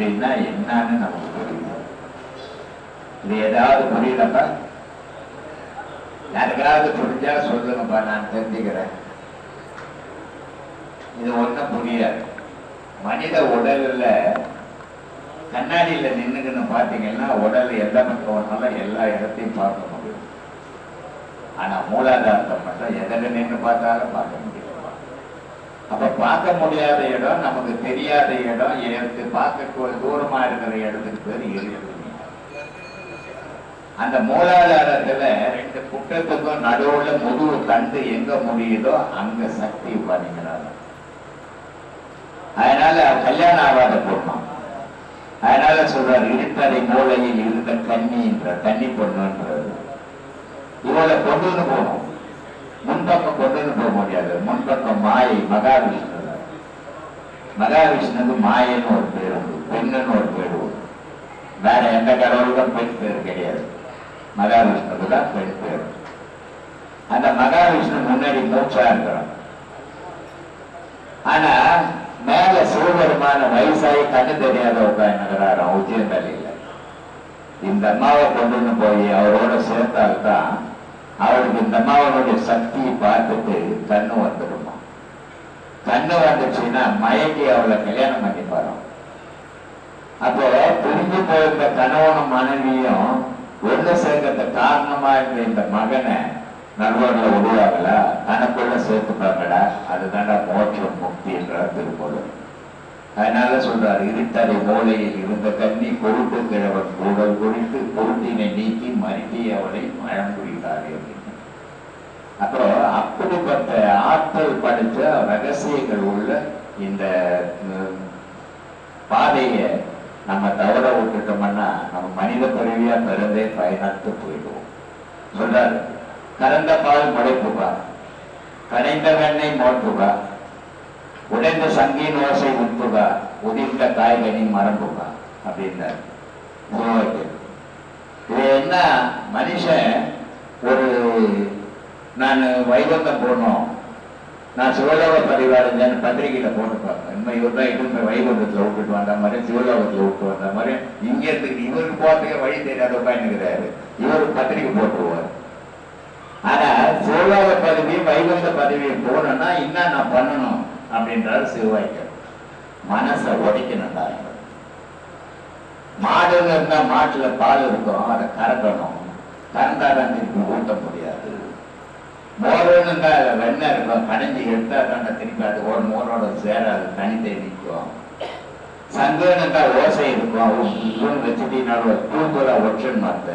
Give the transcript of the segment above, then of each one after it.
அப்படின்னா என்னன்னு நமக்கு புரியுது இது ஏதாவது புரியலப்பா? யாருக்காவது புரிஞ்சா சொல்லுங்கப்பா நான் தெரிஞ்சுக்கிறேன். இது ஒண்ணும் புரியாது மனித உடல்ல கண்ணாடியில நின்னுக்குன்னு பாத்தீங்கன்னா உடல் எந்த பக்கம் ஒன்றாலும் எல்லா இடத்தையும் பார்க்க முடியும். ஆனா மூலாதாரத்தை மட்டும் எதில் நின்று பார்த்தாலும் பார்க்க முடியும் அப்ப பார்க்க முடியாத இடம் நமக்கு தெரியாத இடம் எடுத்து பார்க்க தூரமா இருக்கிற இடத்துக்கு பேர் இருக்குது அந்த மூலாதாரத்துல ரெண்டு குட்டத்துக்கும் நடுவுல முதுகு தண்டு எங்க முடியுதோ அங்க சக்தி பண்ணிக்கிறாங்க அதனால கல்யாணம் ஆகாத பொண்ணாம். அதனால சொல்றாரு இருட்டறை மூளையில் இருந்த கண்ணின்ற கன்னி பொண்ணுன்றது. இவளை கொண்டு போகணும். முன்பக்கம் கொண்டுன்னு போக முடியாது. முன்பக்கம் மாயை மகாவிஷ்ணு. மகாவிஷ்ணுக்கு மாயன்னு ஒரு பேர் உண்டு. பெண்ணுன்னு ஒரு பேர் உண்டு. வேற எந்த கடவுளுக்கும் பெண் பேர் கிடையாது. மகாவிஷ்ணுக்கு தான் பெண் பேர். அந்த மகாவிஷ்ணு முன்னாடி மூச்சா இருக்கிறான். ஆனா மேல சிவபெருமான வயசாகி கண்ணு தெரியாத உட்காந்துக்கிறாராம் உச்சியந்தலையில இந்த அம்மாவை கொண்டுன்னு போய் அவரோட சேர்த்தால்தான் ஆச்சுன்னா மயங்கி அவளை கல்யாணம் பண்ணி போறோம். அப்போ பிரிஞ்சு போயிருந்த கணவனும் மனைவியும் ஒன்று சேர்க்கறது காரணமா இருந்த இந்த மகனை நடுவர்ல உருவாகல. தனக்குள்ள சேர்த்துப்பாங்கடா. அதுதான்டா மோட்சம் முக்தின்ற திருப்பொருள். அதனால சொல்றாரு இருட்டறை மூலையில் இருந்த கண்ணி பொருட்டு கிழவன் கூடல் குறித்து பொருட்டினை நீக்கி மருகி அவளை மழம் குறித்தாரே அப்போ அப்படிப்பட்ட ஆற்றல் படைத்த ரகசியங்கள் உள்ள இந்த பாதையை நம்ம தவற விட்டுட்டோம்னா நம்ம மனித பிறவியா பிறந்தே பயனற்று போயிடுவோம் சொல்றாரு கறந்த பால் முளைப்புகா கடைந்த வெண்ணை மோட்டுகா உடைந்த சங்கின் ஓசை உட்புகா உதிர்ந்த காய்கனி மரம்புகா அப்படின்னாரு சிவவாக்கியம். இது என்ன மனுஷன் ஒரு நான் வைகுந்தம் போடணும். நான் சிவலோக பதிவாளன் பத்திரிகையில போட்டுப்பாங்க இனிமே இவர் தான் இட்டு வைகுண்டத்துல விட்டுட்டு வந்த மாதிரி சிவலோகத்துல விட்டு வந்த மாதிரி. இங்க இருந்து இவருக்கு போறதுக்கு வழி தெரியாத உட்காந்துக்கிறாரு இவர் பத்திரிகை போட்டுருவார். ஆனா சிவலோக பதவி வைகுந்த பதவி போகணும்னா என்ன நான் பண்ணணும் அப்படின்றாரு சிவவாய்க்கர் மனசை உடைக்கணும்டா மாடுன்னு இருந்தா மாட்டுல பால் இருக்கும். அதை கறக்கணும். கறந்தாதான் திருப்பி ஊட்ட முடியாது. மோருன்னு இருந்தா வெண்ணெய் இருக்கும் கடைஞ்சி எடுத்தா தான் திருப்பி அது ஒரு மோரோட சேராது தனித்தே நிற்கும். சங்கனுக்கா ஓசை இருக்கும். உன் தூக்குல ஒற்றன் மாத்த.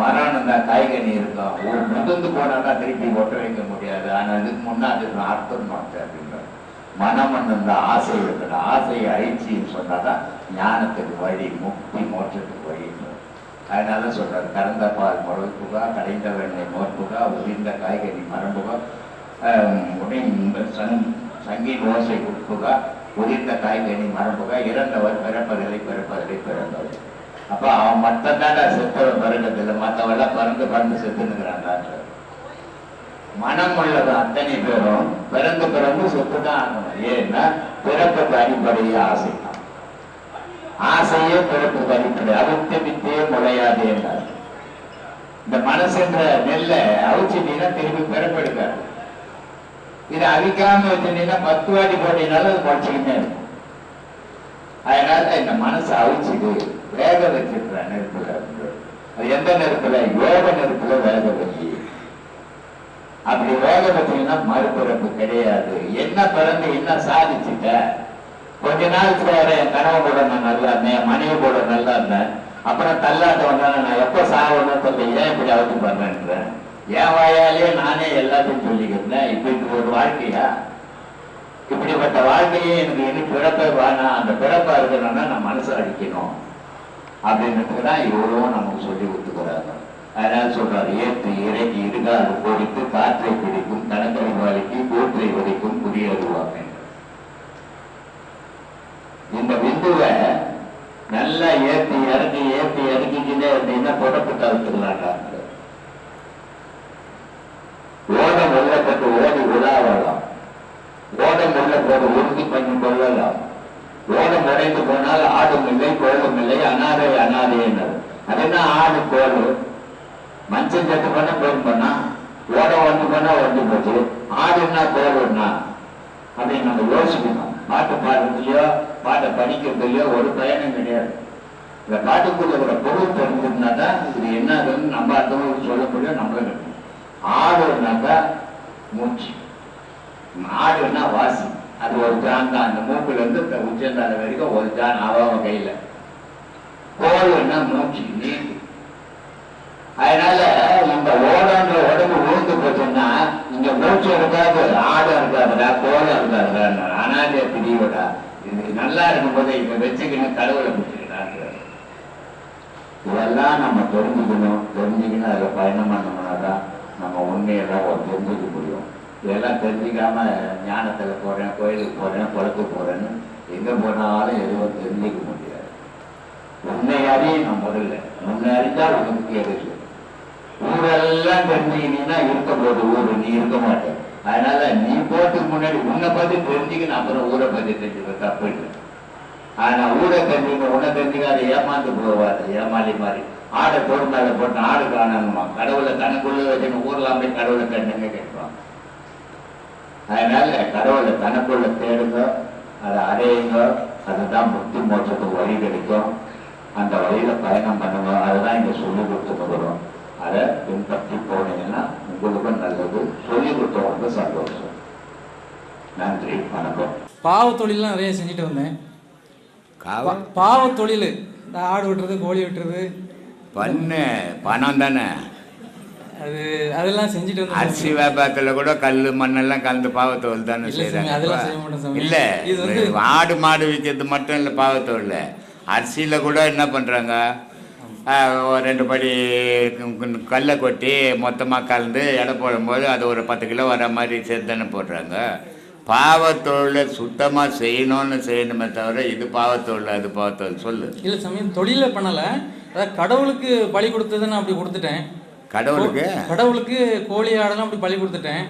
மரம் காய்கனி இருக்கும். ஒரு முதிர்ந்து போனாதான் திருப்பி ஒட்ட வைக்க முடியாது. ஆனா இதுக்கு முன்னாடி அர்த்தம் மத்த அப்படின்ற. மனம் இந்த ஆசை இருக்கிற ஆசையை அழிச்சின்னு சொன்னாதான் ஞானத்துக்கு வழி முக்தி மோட்சத்துக்கு வழி. அதனால சொல்றாரு கறந்த பால் முளைப்புகா கடைந்த வெண்ணெய் மோர்புகா உதிர்ந்த காய்கறி மரம்புகா உடனே சங் சங்கின் ஓசை உட்புகா உதிர்ந்த காய்கறி மரம்புகா இறந்தவர் பிறப்பதில்லை பிறப்பதில்லை பிறந்தவர். அப்ப அவன் மட்டும்தான்டா செத்தவன் பிறந்ததில்லை மற்றவெல்லாம் பறந்து பறந்து செத்துனுங்கிறான்டான்ற மனம் உள்ளது அத்தனை பேரும் பிறந்து பிறந்து செத்துதான் ஆகணும். ஏன்னா பிறப்புக்கு அடிப்படையே ஆசை. ஆசையே பிறப்பு அடிப்படை. அவித்த வித்தே முளையாது என்றார். இந்த மனசுன்ற நெல்லை அவிச்சிட்டீங்கன்னா திருப்பி பிறப்பெடுக்காது இதை அவிக்காம வச்சிருந்தீங்கன்னா பத்து வாட்டி போட்டீங்கனாலும் அது குறைச்சிக்கிட்டே இருக்கும். அதனால இந்த மனசை அவிச்சுக்கு வேக வச்சிருக்கிற நெருப்புல அது எந்த நெருப்புல? யோக நெருப்புல வேக வச்சு. அப்படி வேக வச்சீங்கன்னா மறுபிறப்பு கிடையாது. என்ன பிறந்து என்ன சாதிச்சுட்ட? கொஞ்ச நாள் வேற என் கனவு கூட நான் நல்லா இருந்தேன் என் மனைவி கூட நல்லா இருந்தேன். அப்புறம் தள்ளாட்ட வந்தானே நான் எப்ப சாகணும்னு சொல்ல ஏன் இப்படி அவத்து பண்றேன்றேன் என் வாயாலே நானே எல்லாத்தையும் சொல்லிக்கிறேன் இப்ப ஒரு வாழ்க்கையா? இப்படிப்பட்ட வாழ்க்கையே எனக்கு இனி பிறப்பே வேணாம். அந்த பிறப்பா இருக்கணும்னா நான் மனசை அடிக்கணும். அப்படின்றதுக்கு தான் இவ்வளவும் நமக்கு சொல்லி கொடுத்துக்கிறாங்க. அதனால சொல்றாரு ஏற்று இறங்கி இருகாது பொறித்து காற்றை பிடிக்கும் கணக்கரை வலிக்கு கூற்றை வலிக்கும் குடியேறுவாங்க இந்த விந்துவை நல்லா ஏற்றி இறக்கி ஏத்தி இறக்கிக்கிட்டே இருந்தீங்கன்னா புறப்பு தவிர்த்துக்கலாங்க ஓடம் உள்ள போட்டு ஓடி உலாவலாம் ஓடம் உள்ள போட்டு உலகம் உடைந்து போனால் ஆடும் இல்லை கோலும் இல்லை அனாதை அனாதை என்னது அது என்ன ஆடு கோல் மனுஷன் செத்து பண்ணா பேர் பண்ணா ஓட வந்து பண்ணா வந்து போச்சு ஆடுன்னா கோலுன்னா அப்படின்னு நம்ம யோசிக்கணும் பாட்டு பாட்டை படிக்கிறதுலையோ ஒரு பயனும் கிடையாது. இந்த பாட்டுக்குள்ள ஒரு பொருள் தெரிஞ்சிருந்தா தான் இது என்னதுன்னு நம்ம அடுத்தவங்களுக்கு சொல்ல முடியும் நம்மளும் ஆடுனாக்கா மூச்சு. ஆடுன்னா வாசி. அது ஒரு ஜான் தான். அந்த மூக்குல இருந்து இந்த வரைக்கும் ஒரு ஜான் அவன் கையில. கோல்னா மூச்சு நீண்டு அதனால நம்ம ஓடன்ற உடம்பு விழுந்து போச்சுன்னா இந்த மூச்சு இருக்காது ஆடை இருக்காதுடா கோலம் இருக்காதுடா அனாதிய பிரிவுடா இது நல்லா இருக்கும்போது இப்ப வச்சுக்கணும் கடவுளை பிடிச்சிக்கிறாங்க இதெல்லாம் நம்ம தெரிஞ்சுக்கணும். தெரிஞ்சுக்கணும் அதில் பயணம் தான் நம்ம உண்மையெல்லாம் ஒரு தெரிஞ்சுக்க முடியும். இதெல்லாம் தெரிஞ்சுக்காம ஞானத்துல போறேன் கோயிலுக்கு போறேன் குளத்துக்கு போறேன்னு எங்க போனாலும் எதுவும் தெரிஞ்சுக்க முடியாது. உன்னை நான் முதல்ல. உண்மை அறிந்தால் உனக்கு எதுக்கு ஊரெல்லாம் தெரிஞ்சுக்கினா இருக்க போது ஊரு. நீ இருக்க மாட்டே. அதனால நீ போறதுக்கு முன்னாடி உன்னை பத்தி தெரிஞ்சுக்கணும் அப்புறம் ஊரை பத்தி தெரிஞ்சுக்க தப்பு ஆனா ஊரை தெரிஞ்சுக்க உன்னை தெரிஞ்சுக்காத ஏமாந்து போவாத ஏமாளி மாதிரி ஆடை தோடு போட்டு ஆடு காணணுமா? கடவுளை தனக்குள்ள வச்சுன்னு ஊர்லாம் போய் கடவுளை கண்ணுங்க கேட்பான் அதனால கடவுளை தனக்குள்ள தேடுங்க அதை அடையுங்க அதுதான் புத்தி மோட்சத்துக்கு வழி கிடைக்கும். அந்த வழியில பயணம் பண்ணுங்க. அதுதான் இங்க சொல்லி கொடுத்துட்டு வரும் அதை பின்பற்றி போனீங்கன்னா உங்களுக்கும் நல்லது. சொல்லி கொடுத்தவங்களுக்கு சந்தோஷம். நன்றி வணக்கம். பாவ தொழிலாம் நிறைய செஞ்சுட்டு வந்தேன். பாவ தொழில். இந்த ஆடு வெட்டுறது கோழி வெட்டுறது. பண்ணு. பணம் தானே. அது அதெல்லாம் செஞ்சுட்டு வந்தேன். அரிசி வியாபாரத்துல கூட கல் மண்ணெல்லாம் கலந்து பாவத்தோல் தானே சாமி. இல்ல. இது வந்து- ஆடு மாடு விற்கிறது மட்டும் இல்ல பாவத்தோல் அரிசியில கூட என்ன ஒரு ரெண்டு படி கல்லை கொட்டி மொத்தமாக கலந்து எடை போடும்போது அது ஒரு பத்து கிலோ வர மாதிரி சேர்த்து போடுறாங்க. பாவத்தொழிலை சுத்தமாக செய்யணும்னு செய்யணுமே தவிர இது பாவத்தொழில் அது பாவத்தொழில் சொல்லு. இல்லை சமயம் தொழிலை பண்ணலை. அதாவது கடவுளுக்கு பலி கொடுத்ததுன்னு அப்படி கொடுத்துட்டேன். கடவுளுக்கு? கடவுளுக்கு கோழி ஆடெல்லாம் அப்படி பலி கொடுத்துட்டேன்.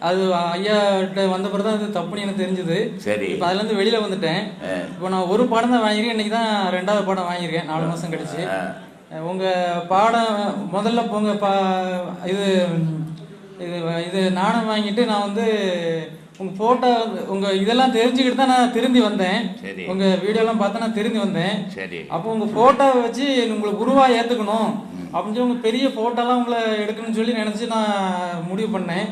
அது ஐயா கிட்ட வந்த பிறகு தான் அது தப்புன்னு எனக்கு தெரிஞ்சது. சரி. இப்போ அதுலேருந்து வெளியில் வந்துட்டேன். இப்போ நான் ஒரு பாடம் தான் வாங்கியிருக்கேன். இன்னைக்கு தான் ரெண்டாவது பாடம் வாங்கியிருக்கேன். நாலு மாதம் கழிச்சு. ஆ. உங்க பாடம் முதல்ல உங்க பா இது இது இது நாணம் வாங்கிட்டு நான் வந்து உங்க போட்டோ உங்க இதெல்லாம் தெரிஞ்சுக்கிட்டு தான் நான் திரும்பி வந்தேன். சரி. உங்க வீடியோலாம் பார்த்து நான் திரும்பி வந்தேன். சரி. அப்போ உங்க போட்டோவை வச்சு உங்களை குருவா ஏத்துக்கணும். அப்படின்னு சொல்லி உங்க பெரிய போட்டோலாம் உங்களை எடுக்கணும்னு சொல்லி நினைச்சு நான் முடிவு பண்ணேன்.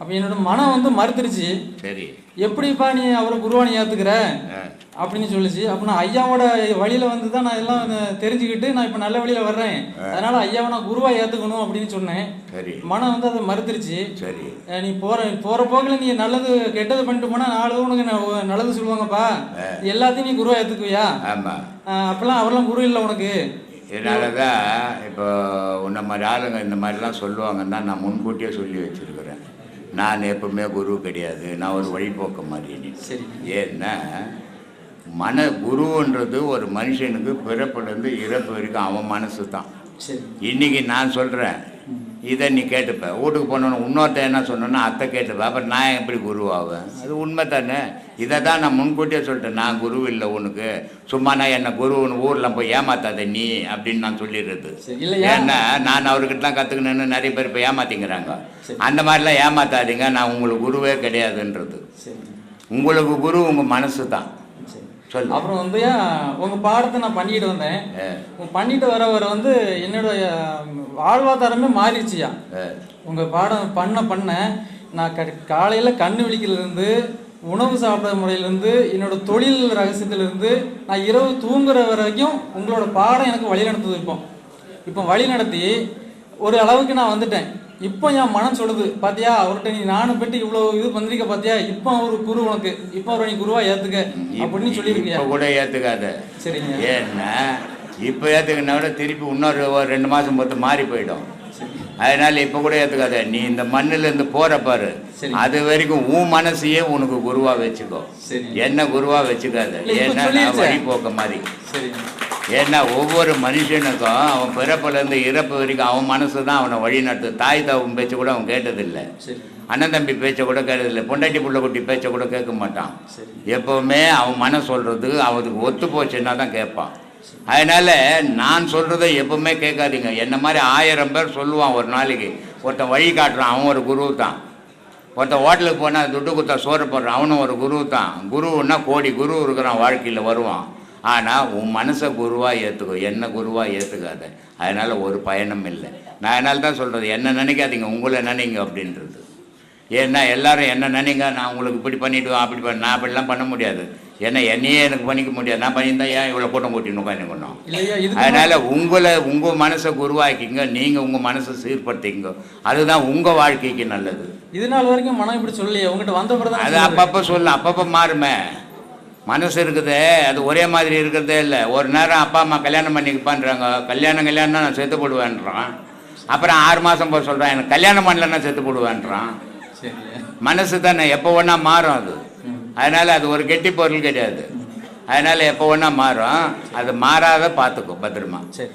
அப்போ என்னோட மனம் வந்து மறுத்துருச்சு. சரி. எப்படிப்பா நீ அவரை குருவா நீ ஏத்துக்கிற? ஆ, அப்படின்னு சொல்லுச்சு. அப்போ நான் ஐயாவோட வழியில வந்து தான் நான் எல்லாம் தெரிஞ்சுக்கிட்டு நான் இப்போ நல்ல வழியில வர்றேன். அதனால ஐயாவை நான் குருவா ஏத்துக்கணும் அப்படின்னு சொன்னேன். சரி. மனம் வந்து அதை மறுத்துருச்சு. சரி. நீ போற போற போக்கில் நீ நல்லது கெட்டது பண்ணிட்டு போனா நாலு உனக்கு நல்லது சொல்லுவாங்கப்பா. எல்லாத்தையும் நீ குருவா ஏத்துக்குவியா? ஆமாம் அப்பெல்லாம் அவரெல்லாம் குரு இல்லை உனக்கு. இதனால தான் இப்போ உன்ன மாதிரி ஆளுங்க இந்த மாதிரிலாம் சொல்லுவாங்கன்னு நான் முன்கூட்டியே சொல்லி வச்சிருக்கிறேன். நான் எப்பவுமே குரு கிடையாது. நான் ஒரு வழிபோக்க மாதிரி. சரி. ஏன்னா மன குருன்றது ஒரு மனுஷனுக்கு பிறப்புலேருந்து இறப்பு வரைக்கும் அவன் மனசு தான். சரி. இன்னைக்கு நான் சொல்கிறேன் இதை நீ கேட்டுப்ப. வீட்டுக்கு போனோன்னு இன்னொருத்தன் என்ன சொன்னோன்னா அத்தை கேட்டுப்ப. அப்புறம் நான் எப்படி குருவாவேன் அது உண்மை தானே. இதை தான் நான் முன்கூட்டியே சொல்லிட்டேன். நான் குரு இல்லை உனக்கு. சும்மா நான் என்ன குருன்னு ஊரில் போய் ஏமாத்தாத நீ அப்படின்னு நான் சொல்லிடுறது. ஏன்னா நான் அவர்கிட்ட தான் கற்றுக்கணுன்னு நிறைய பேர் இப்போ ஏமாத்திங்கிறாங்க. அந்த மாதிரிலாம் ஏமாத்தாதீங்க. நான் உங்களுக்கு குருவே கிடையாதுன்றது. உங்களுக்கு குரு உங்கள் மனசு தான். அப்புறம் வந்து உங்க பாடத்தை நான் பண்ணிட்டு வந்தேன். பண்ணிட்டு வர வர வந்து என்னோட அஹ், வாழ்வாதாரமே மாறிடுச்சுயா? ஆ, உங்க பாடம் பண்ண பண்ண நான் க காலையில கண்ணு விழிக்கிறதுலேருந்து உணவு சாப்பிட்ற முறையிலேருந்து என்னோட தொழில் ரகசியத்திலிருந்து நான் இரவு தூங்குற வரைக்கும் உங்களோட பாடம் எனக்கு வழி நடத்துது இப்போ. இப்போ வழி நடத்தி ஒரு அளவுக்கு நான் வந்துட்டேன். இப்போ என் மனம் சொல்லுது பாத்தியா? அவர்கிட்ட நீ நானும் பெற்று இவ்வளோ இது வந்திருக்க பாத்தியா? இப்போ அவர் குரு உனக்கு இப்போ அவரை நீ குருவா ஏத்துக்க அப்படின்னு சொல்லியிருக்கியா? கூட ஏற்றுக்காத சரிங்க. ஏன்னா இப்போ ஏற்றுக்கினா விட திருப்பி இன்னொரு ரெண்டு மாதம் பொறுத்து மாறி போயிடும். அதனால இப்போ கூட ஏற்றுக்காத நீ இந்த மண்ணுல இருந்து போற பாரு. அது வரைக்கும் உன் மனசையே உனக்கு குருவா வச்சுக்கோ. என்ன குருவா வச்சுக்காத. ஏன்னா சொல்லிருச்சே. வழிபோக்க மாதிரி. ஏன்னா ஒவ்வொரு மனுஷனுக்கும் அவன் பிறப்புலேருந்து இறப்பு வரைக்கும் அவன் மனசு தான் அவனை வழி நடத்து தாய் தவன் பேச்சை கூட அவன் கேட்டதில்லை. அண்ணன் தம்பி பேச்சை கூட கேட்டதில்லை. பொண்டாட்டி புள்ள குட்டி பேச்சை கூட கேட்க மாட்டான். எப்போவுமே அவன் மனம் சொல்கிறது அவனுக்கு ஒத்து போச்சுன்னா தான் கேட்பான். அதனால் நான் சொல்கிறத எப்பவுமே கேட்காதீங்க. என்ன மாதிரி ஆயிரம் பேர் சொல்லுவான் ஒரு நாளைக்கு. ஒருத்தன் வழி காட்டுறான் அவன் ஒரு குரு தான். ஒருத்தன் ஹோட்டலுக்கு போனால் துட்டு கொடுத்தா சோறு போடுறான் அவனும் ஒரு குரு தான். குருன்னா கோடி குரு இருக்கிறான் வாழ்க்கையில் வருவான். ஆனால் உன் மனசை குருவாக ஏற்றுக்கோ என்ன குருவாக ஏற்றுக்காத அதனால் ஒரு பயனும் இல்லை. நான் அதனால தான் சொல்கிறது என்ன நினைக்காதீங்க உங்களை நினைங்க அப்படின்றது. ஏன்னா எல்லாரும் என்ன நினைங்க நான் உங்களுக்கு இப்படி பண்ணிவிடுவேன் அப்படி பண்ண நான் அப்படிலாம் பண்ண முடியாது. ஏன்னா என்னையே எனக்கு பண்ணிக்க முடியாது. நான் பண்ணியிருந்தா ஏன் இவ்வளோ கூட்டம் கூட்டின்னு இல்லையா இதுக்கு அதனால் உங்களை உங்கள் மனசை குருவாக்கிங்க நீங்கள் உங்கள் மனசை சீர்படுத்திங்க அதுதான் உங்கள் வாழ்க்கைக்கு நல்லது. இது நாள் வரைக்கும் மனம் இப்படி சொல்லலையே. உங்ககிட்ட வந்த அது அப்பப்போ சொல்லலாம். அப்பப்போ மாறுமே. மனசு இருக்குது அது ஒரே மாதிரி இருக்கிறதே இல்லை. ஒரு நேரம் அப்பா அம்மா கல்யாணம் பண்ணிக்கப்பான்றாங்க கல்யாணம் கல்யாணம் நான் செத்து போடுவேன்றான். அப்புறம் ஆறு மாதம் போய் சொல்கிறான் எனக்கு கல்யாணம் பண்ணலன்னா செத்து போடுவேன்றான். மனசு தானே எப்போ ஒன்றா மாறும் அது. அதனால் அது ஒரு கெட்டி பொருள் கிடையாது. அதனால் எப்போ ஒன்றா மாறும். அது மாறாத பார்த்துக்கும் பத்திரமா. சரி.